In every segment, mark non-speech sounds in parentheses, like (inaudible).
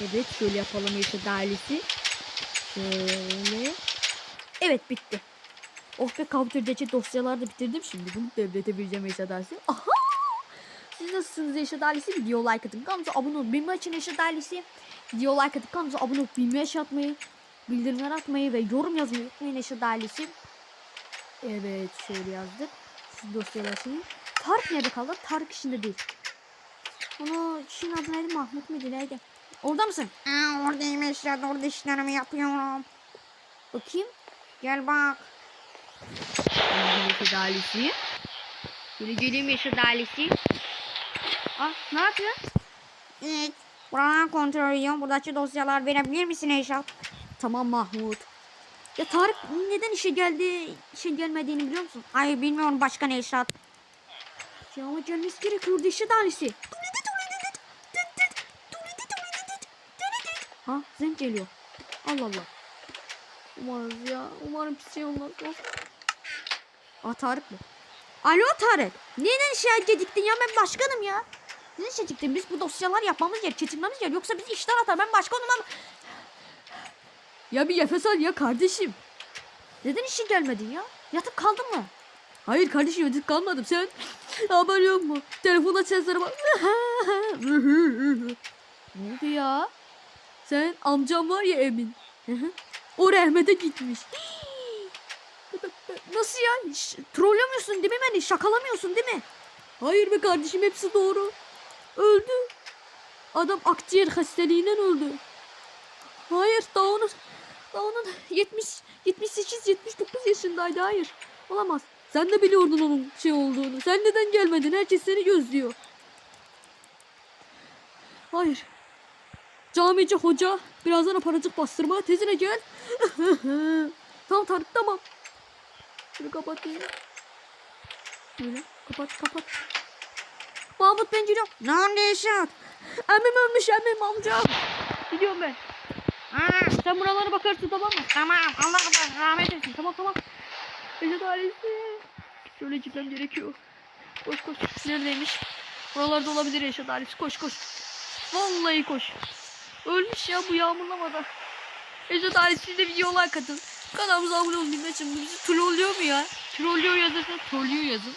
Evet şöyle yapalım Yaşar ailesi. Şöyle. Evet bitti. Oh be kompüterdeki dosyaları da bitirdim. Şimdi bunu devletebileceğim Yaşar ailesi. Aha! Siz nasılsınız Yaşar ailesi? Video like atın. Kanalımıza abone olun. Benim için Yaşar ailesi. Video like atın. Kanalımıza abone olup bilmeyi atmayı. Bildirimler atmayı ve yorum yazmayı unutmayın Yaşar ailesi. Evet şöyle yazdık. Şu dosyalar şimdi. Tarık nerede kaldı? Tarık işinde değil. Ama kişinin adı neydi? Mahmut muydu neydi? Orada mısın? Aa, oradayım Eşref. Orada işlerimi yapıyorum. Bakayım. Gel bak. Yeşil ailesi. Şöyle geleyim Yeşil ailesi. Ah ne yapıyorsun? İlk. Buradan kontrol ediyorum. Buradaki dosyalar verebilir misin Eşref? Tamam Mahmut. Ya Tarık neden işe geldi, işe gelmediğini biliyor musun? Hayır bilmiyorum başkan Eşref. Ya ama gelmesi gerekiyordu Yeşil ailesi. Ha zem geliyor. Allah Allah. Umarız ya. Umarım bir şey olmaz. Of. Aa Tarık mı? Alo Tarık. Neden işe geciktin ya? Ben başkanım ya. Neden işe geciktin? Biz bu dosyalar yapmamız yer, çetirmemiz yer. Yoksa bizi işten atar. Ben başkanım ama... Ya bir nefes al ya kardeşim. Neden işe gelmedin ya? Yatıp kaldın mı? Hayır kardeşim yatıp kalmadım. Sen (laughs) haber yok mu? Telefonda seslere bak. (laughs) (laughs) ne oldu ya? Sen amcam var ya Emin. O rahmete gitmiş. Nasıl ya? Ş- trollemiyorsun değil mi beni? Şakalamıyorsun değil mi? Hayır be kardeşim hepsi doğru. Öldü. Adam akciğer hastalığından öldü. Hayır daha onun, daha onun 70, 78, 79 yaşındaydı. Hayır. Olamaz. Sen de biliyordun onun şey olduğunu. Sen neden gelmedin? Herkes seni gözlüyor. Hayır. Camici hoca birazdan paracık bastırma tezine gel. (laughs) tamam Tarık tamam. Şunu kapatayım. Böyle kapat kapat. Mahmut ben gidiyorum. Oldu Eşref? Emmim ölmüş emmim amcam. Gidiyorum ben. Aa, Sen buralara bakarsın tamam mı? tamam Allah Allah rahmet eylesin. Tamam tamam. Ecet ailesi. Şöyle gitmem gerekiyor. Koş koş. Neredeymiş? Buralarda olabilir Eşet ailesi. Koş koş. Vallahi koş. Ölmüş ya bu yağmurlamada. Eşet ailesi de videolar katın. Kanalımıza abone olun. Bilmem için bizi trollüyor mu ya? Trollüyor yazarsanız trollüyor yazın.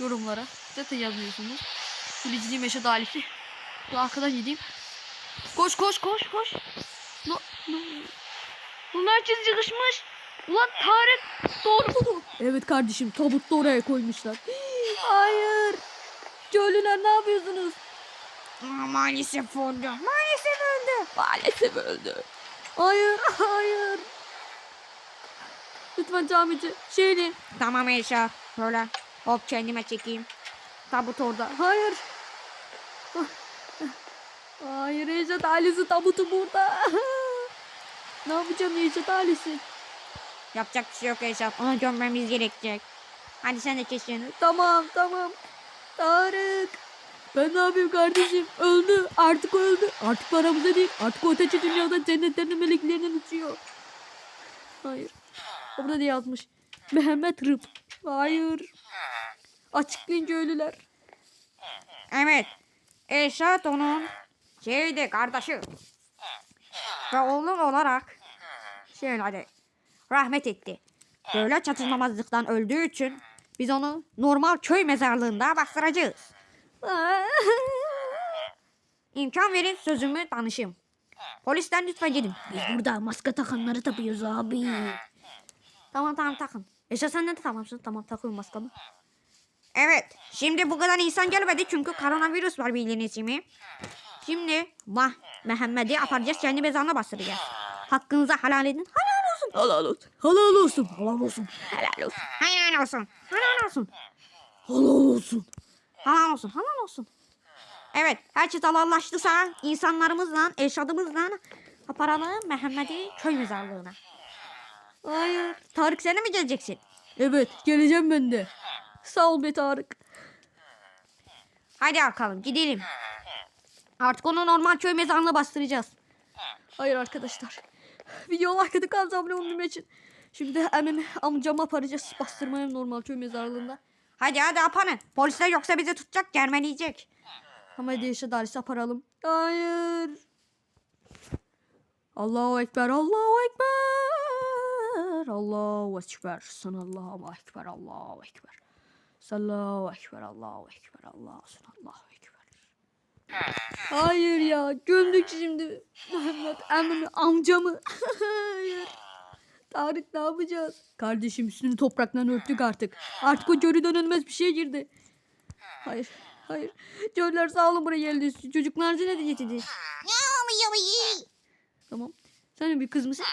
Yorumlara. Zaten yazmıyorsunuz. Biliciliğim Eşet ailesi. Bu arkadan gideyim. Koş koş koş koş. No, no. Bunlar çizgi çıkışmış. Ulan Tarık doğru mu? Evet kardeşim tabut da oraya koymuşlar. Hayır. Köylüler ne yapıyorsunuz? Aa, maalesef oldu. Maalesef öldü. Maalesef öldü. Hayır hayır. Lütfen camici şeyini. Tamam Eşref. Böyle hop kendime çekeyim. Tabut orada. Hayır. Hayır Ejat ailesi tabutu burada. (laughs) ne yapacağım Ejat ailesi? Yapacak bir şey yok Eşref. Onu gömmemiz gerekecek. Hadi sen de kesin. Tamam tamam. Tarık. Ben ne yapayım kardeşim? Öldü. Artık öldü. Artık paramıza değil. Artık öteki dünyada cennetlerin meleklerinden uçuyor. Hayır. Orada da yazmış. Mehmet Rıp. Hayır. Açıklayınca ölüler. Evet. Eşat onun şeydi kardeşi. Ve oğlum olarak şöyle rahmet etti. Böyle çatışmamazlıktan öldüğü için biz onu normal köy mezarlığında bastıracağız. (laughs) İmkan verin sözümü danışayım. Polisten lütfen gidin. Biz burada maske takanları tapıyoruz abi. Tamam tamam takın. Eşe sen de tamamsın. Tamam takıyorum maskamı. Evet. Şimdi bu kadar insan gelmedi çünkü koronavirüs var bildiğiniz gibi. Şimdi Mah Mehmet'i aparacağız kendi mezarına bastıracağız. Hakkınızı helal edin. Helal olsun. Helal olsun. Helal olsun. Helal olsun. Helal olsun. Helal olsun. Helal olsun. Helal olsun. Helal olsun. Helal olsun. Evet. Herkes Allah'laştıysa insanlarımızla, eşyadımızla aparalım Mehmet'i köy mezarlığına. Hayır. Tarık sen mi geleceksin? Evet geleceğim ben de. Sağ ol be Tarık. Hadi bakalım gidelim. Artık onu normal köy mezarlığına bastıracağız. Hayır arkadaşlar. Video arkada kaldı abone olmam için. Şimdi emmimi amcama aparacağız. Bastırmaya normal köy mezarlığında. Hadi hadi apanın. Polisler yoksa bizi tutacak germeleyecek. Ama hadi yaşa darisi aparalım. Hayır. Allahu Ekber, Allahu Ekber. Allahu Ekber. Sana Allahu Ekber, Allahu Ekber. Sallahu Ekber, Allahu Ekber, Allahu Allahu Ekber. Hayır ya, gömdük şimdi Mehmet emmimi, amcamı. (laughs) Hayır. Tarık ne yapacağız? Kardeşim üstünü topraktan örttük artık. Artık o görü dönülmez bir şey girdi. Hayır, hayır. Körler sağ olun buraya geldi. Çocuklar ne diyecekti? Tamam. Sen de bir kız mısın?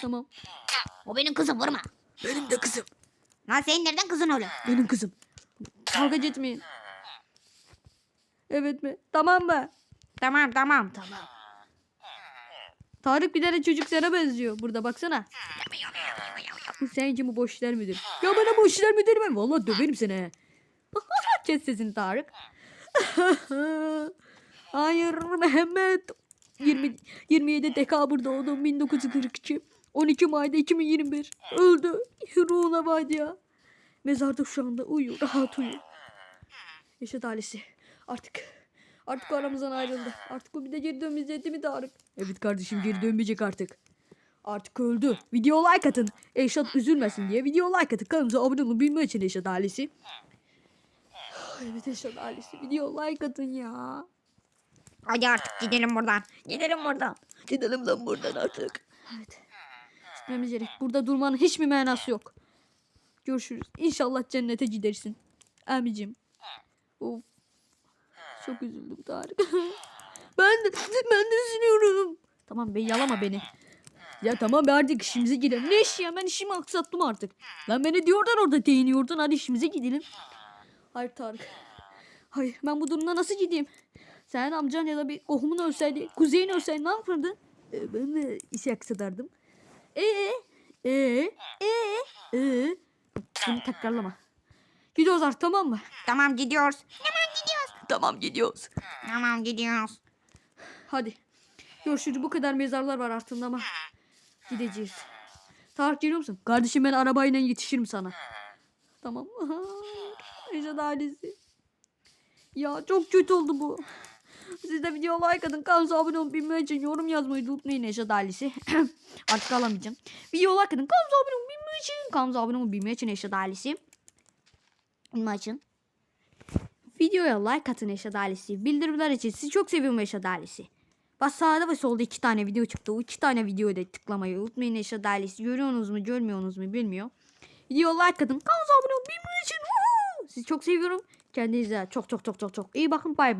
Tamam. O benim kızım vurma. Benim de kızım. Lan senin nereden kızın oluyor? Benim kızım. Kavga etmeyin. Evet mi? Tamam mı? Tamam tamam. Tamam. Tarık bir tane çocuk sana benziyor. Burada baksana. Sence bu boş işler müdür? Ya bana boş işler müdür ben. Vallahi döverim seni. (laughs) Kes sesini Tarık. (laughs) Hayır Mehmet. 20, 27 dekabr doğdum 1942. 12 May'da 2021. Öldü. Ruhuna vaydı ya. Mezarda şu anda uyuyor. Rahat uyuyor. Yaşat ailesi. Artık. Artık aramızdan ayrıldı. Artık o bir de geri dönmeyecek değil mi Tarık? Evet kardeşim geri dönmeyecek artık. Artık öldü. Video like atın. Eşat üzülmesin diye video like atın. Kanalımıza abone olun. Bilme için Eşat ailesi. (sighs) Evet Eşat ailesi. Video like atın ya. Hadi artık gidelim buradan. Gidelim buradan. Gidelim lan buradan artık. Evet. Gitmemiz gerek. Burada durmanın hiçbir manası yok. Görüşürüz. İnşallah cennete gidersin. Amicim. Of. Çok üzüldüm Tarık. (laughs) ben de, ben de üzülüyorum. Tamam be yalama beni. Ya tamam be artık işimize gidelim. Ne iş ya ben işimi aksattım artık. Lan beni diyordan orada değiniyordun hadi işimize gidelim. Hayır Tarık. Hayır ben bu durumda nasıl gideyim? Sen amcan ya da bir kohumun ölseydi, kuzeyin ölseydi ne yapardın? Ee, ben de işi aksatardım. Ee, ee, ee, ee. Bunu tekrarlama. Gidiyoruz artık tamam mı? Tamam gidiyoruz. Tamam gidiyoruz. Tamam gidiyoruz. Tamam gidiyoruz. Hadi. Görüşürüz. Bu kadar mezarlar var altında ama gideceğiz. Tarık geliyor musun? Kardeşim ben arabayla yetişirim sana. Tamam. (laughs) Ejad ailesi. Ya çok kötü oldu bu. Siz de video like atın. Kanalımıza abone olun. Bilmeyi için yorum yazmayı unutmayın Ejad ailesi. (clears throat) Artık alamayacağım. Video like atın. Kanalımıza abone olun. Bilmeyi için. Kanalımıza abone olun. Bilmeyi için Ejad ailesi. Bilmeyi için. Videoya like atın Eşat ailesi. Bildirimler için sizi çok seviyorum Eşat ailesi. Bak sağda ve solda iki tane video çıktı. O iki tane videoyu da tıklamayı unutmayın Eşat ailesi. Görüyorsunuz mu görmüyorsunuz mu bilmiyor. Video like atın. Kanalımıza abone olun. Bilmeyi için. Sizi çok seviyorum. Kendinize çok çok çok çok çok iyi bakın. Bay bay.